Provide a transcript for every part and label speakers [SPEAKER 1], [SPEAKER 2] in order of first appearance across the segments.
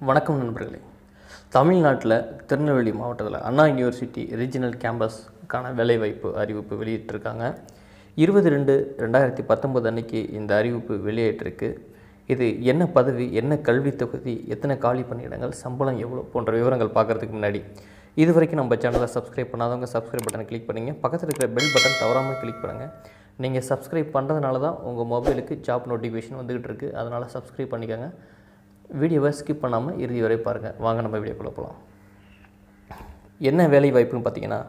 [SPEAKER 1] வணக்கம் நண்பர்களே. தமிழ்நாட்டில் திருநெல்வேலி மாவட்டத்தில் அண்ணா யூனிவர்சிட்டி ரீஜினல் கேம்பஸ்க்கான வேலைவாய்ப்பு அறிவிப்பு வெளியிட்டிருக்காங்க. இருபது ரெண்டு ரெண்டாயிரத்தி பத்தொம்போது அன்னைக்கு இந்த அறிவிப்பு வெளியிட்டிருக்கு இது என்ன பதவி என்ன கல்வி தொகுதி எத்தனை காலி பணியிடங்கள் சம்பளம் எவ்வளோ போன்ற விவரங்கள் பார்க்குறதுக்கு முன்னாடி இது வரைக்கும் நம்ம சேனலை சப்ஸ்கிரைப் பண்ணாதவங்க சப்ஸ்கிரைப் பட்டனை கிளிக் பண்ணிங்க. பக்கத்தில் இருக்கிற பெல் பட்டன் தவறாமல் கிளிக் பண்ணுங்கள் நீங்கள் சப்ஸ்கிரைப் பண்ணுறதுனால தான் உங்கள் மொபைலுக்கு ஜாப் நோட்டிஃபிகேஷன் வந்துகிட்டு இருக்குது அதனால் சப்ஸ்கிரைப் பண்ணிக்கோங்க. வீடியோவை ஸ்கிப் பண்ணாமல் இறுதி வரை பாருங்கள் வாங்க நம்ம வீடியோக்குள்ளே போகலாம் என்ன வேலை வாய்ப்புன்னு பார்த்தீங்கன்னா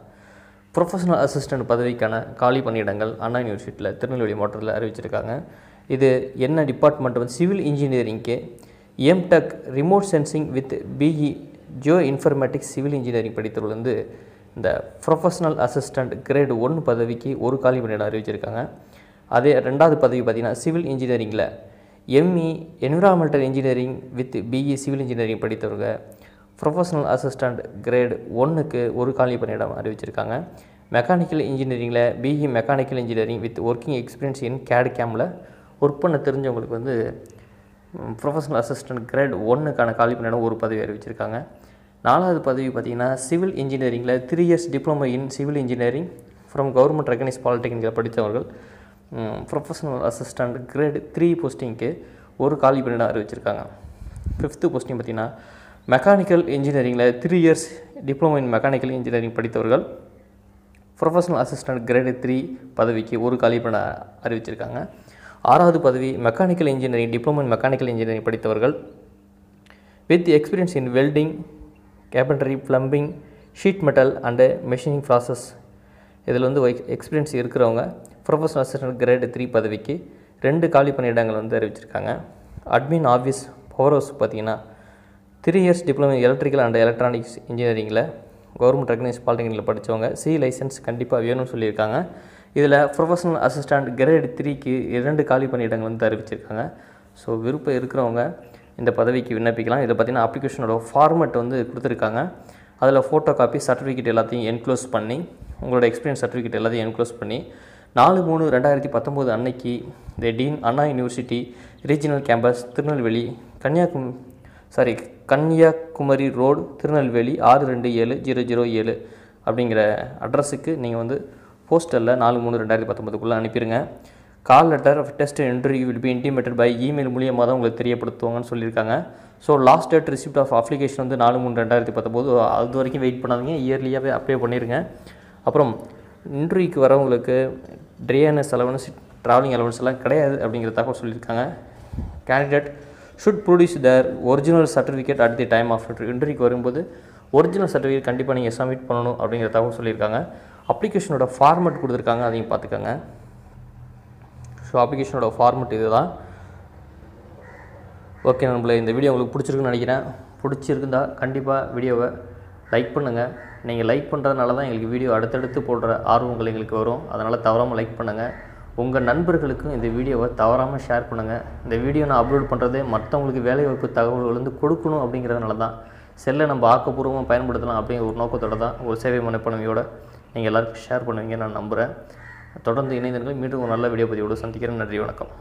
[SPEAKER 1] ப்ரொஃபஷனல் அசிஸ்டன்ட் பதவிக்கான காலி பணியிடங்கள் அண்ணா யூனிவர்சிட்டியில் திருநெல்வேலி மாவட்டத்தில் அறிவிச்சிருக்காங்க. இது என்ன டிபார்ட்மெண்ட் வந்து civil இன்ஜினியரிங்க்கு MTech remote sensing with BE geoinformatics civil engineering படித்தவர்கள் வந்து இந்த ப்ரொஃபஷனல் அசிஸ்டண்ட் கிரேடு ஒன் பதவிக்கு ஒரு காலி பணியிடம் அறிவிச்சிருக்காங்க. அதே ரெண்டாவது பதவி பார்த்திங்கன்னா civil இன்ஜினியரிங்கில் ME environmental engineering with BE civil engineering படித்தவங்க ப்ரொஃபஷனல் அசிஸ்டண்ட் கிரேட் ஒன்றுக்கு ஒரு காலி பணியிடம் அறிவிச்சிருக்காங்க. Mechanical இன்ஜினியரிங்கில் BE mechanical engineering with working experience in CAD கேமில் ஒர்க் பண்ண தெரிஞ்சவங்களுக்கு வந்து ப்ரொஃபஷனல் அசிஸ்டன்ட் கிரேட் ஒன்றுக்கான காலி பணியிடம் ஒரு பதவி அறிவிச்சிருக்காங்க. நாலாவது பதவி பார்த்திங்கன்னா civil இன்ஜினியரிங்கில் three years diploma in civil engineering from government recognise பாலிடெக்னிக்கில் படித்தவர்கள். ப்ரொஃபஷனல் அசிஸ்டண்ட் கிரேட் த்ரீ போஸ்டிங்க்கு ஒரு காலி பணியிடம் அறிவிச்சிருக்காங்க. ஃபிஃப்த்து போஸ்டிங் பார்த்திங்கன்னா mechanical இன்ஜினியரிங்கில் three years diploma in mechanical engineering படித்தவர்கள் ப்ரொஃபஷனல் அசிஸ்டண்ட் கிரேடு த்ரீ பதவிக்கு ஒரு காலி பண்ண அறிவிச்சிருக்காங்க. ஆறாவது பதவி mechanical engineering diploma in mechanical engineering படித்தவர்கள் with experience in welding carpentry plumbing sheet metal and machining process இதில் வந்து எக்ஸ்பீரியன்ஸ் இருக்கிறவங்க ப்ரொஃபஷனல் அசிஸ்டன்ட் கிரேடு த்ரீ பதவிக்கு ரெண்டு காலி பணியிடங்கள் வந்து அறிவிச்சிருக்காங்க. அட்மின் ஆஃபீஸ் பவர் ஹவுஸ் பார்த்தீங்கன்னா three years diploma electrical and electronics இன்ஜினியரிங்கில் government recognise பாலிடெக்னிக்கில் படித்தவங்க சி லைசன்ஸ் கண்டிப்பாக வேணும்னு சொல்லியிருக்காங்க. இதில் ப்ரொஃபஷனல் அசிஸ்டண்ட் கிரேடு த்ரீக்கு இரண்டு காலி பணியிடங்கள் வந்து அறிவிச்சிருக்காங்க. ஸோ விருப்பம் இருக்கிறவங்க இந்த பதவிக்கு விண்ணப்பிக்கலாம். இதில் பார்த்தீங்கன்னா அப்ளிகேஷனோட ஃபார்மேட் வந்து கொடுத்துருக்காங்க. அதில் ஃபோட்டோ காப்பி சர்டிஃபிகேட் எல்லாத்தையும் என்க்ளோஸ் பண்ணி உங்களோட எக்ஸ்பீரியன்ஸ் சர்டிஃபிகேட் எல்லாத்தையும் என்க்ளோஸ் பண்ணி நாலு மூணு ரெண்டாயிரத்தி பத்தொம்போது அன்னைக்கு the dean Anna university regional campus Tirunelveli Kanyakumari sorry Kanyakumari road Tirunelveli ஆறு ரெண்டு ஏழு ஜீரோ ஜீரோ ஏழு அப்படிங்கிற அட்ரஸுக்கு நீங்கள் வந்து போஸ்டலில் நாலு மூணு ரெண்டாயிரத்தி பத்தொம்பதுக்குள்ளே அனுப்பிடுங்க call letter of test interview will be intimated by email மூலியமாக தான் உங்களுக்கு தெரியப்படுத்துவாங்கன்னு சொல்லியிருக்காங்க. So last date receipt of application வந்து நாலு மூணு ரெண்டாயிரத்தி பத்தொம்போது அது வரைக்கும் வெயிட் பண்ணாதீங்க. இயர்லியாகவே அப்ளை பண்ணிடுங்க அப்புறம் இன்டர்வியூக்கு வரவங்களுக்கு ட்ரேனஸ் அலவன்ஸ் ட்ராவலிங் அலவன்ஸ் எல்லாம் கிடையாது அப்படிங்கிற தகவல் சொல்லியிருக்காங்க. Candidate should produce their original certificate at the time of இன்டர்வியூக்கு வரும்போது ஒரிஜினல் சர்டிஃபிகேட் கண்டிப்பாக நீங்கள் சப்மிட் பண்ணணும் அப்படிங்கிற தகவல் சொல்லியிருக்காங்க. அப்ளிகேஷனோட ஃபார்மெட் கொடுத்துருக்காங்க அதையும் பார்த்துக்கோங்க. ஸோ அப்ளிகேஷனோட ஃபார்மெட் இது தான் ஓகே நம்மள இந்த வீடியோ உங்களுக்கு பிடிச்சிருக்குன்னு நினைக்கிறேன். பிடிச்சிருக்குந்தா கண்டிப்பாக வீடியோவை லைக் பண்ணுங்கள் நீங்கள் லைக் பண்ணுறதுனால தான் எங்களுக்கு வீடியோ அடுத்தடுத்து போடுற ஆர்வங்கள் எங்களுக்கு வரும். அதனால் தவறாமல் லைக் பண்ணுங்கள் உங்கள் நண்பர்களுக்கும் இந்த வீடியோவை தவறாமல் ஷேர் பண்ணுங்கள் இந்த வீடியோ நான் அப்லோட் பண்ணுறது மற்றவங்களுக்கு வேலைவாய்ப்பு தகவல்கள் வந்து கொடுக்கணும் அப்படிங்கிறதுனால தான் செல்லை நம்ம ஆக்கப்பூர்வமாக பயன்படுத்தலாம் அப்படிங்கிற ஒரு நோக்கத்தோடு தான் ஒரு சேவை மனப்பணமையோட நீங்கள் எல்லாருக்கும் ஷேர் பண்ணுவீங்க நான் நம்புகிறேன் தொடர்ந்து இணைந்தவர்கள் மீண்டும் ஒரு நல்ல வீடியோ பதிவோடு சந்திக்கிறேன். நன்றி வணக்கம்.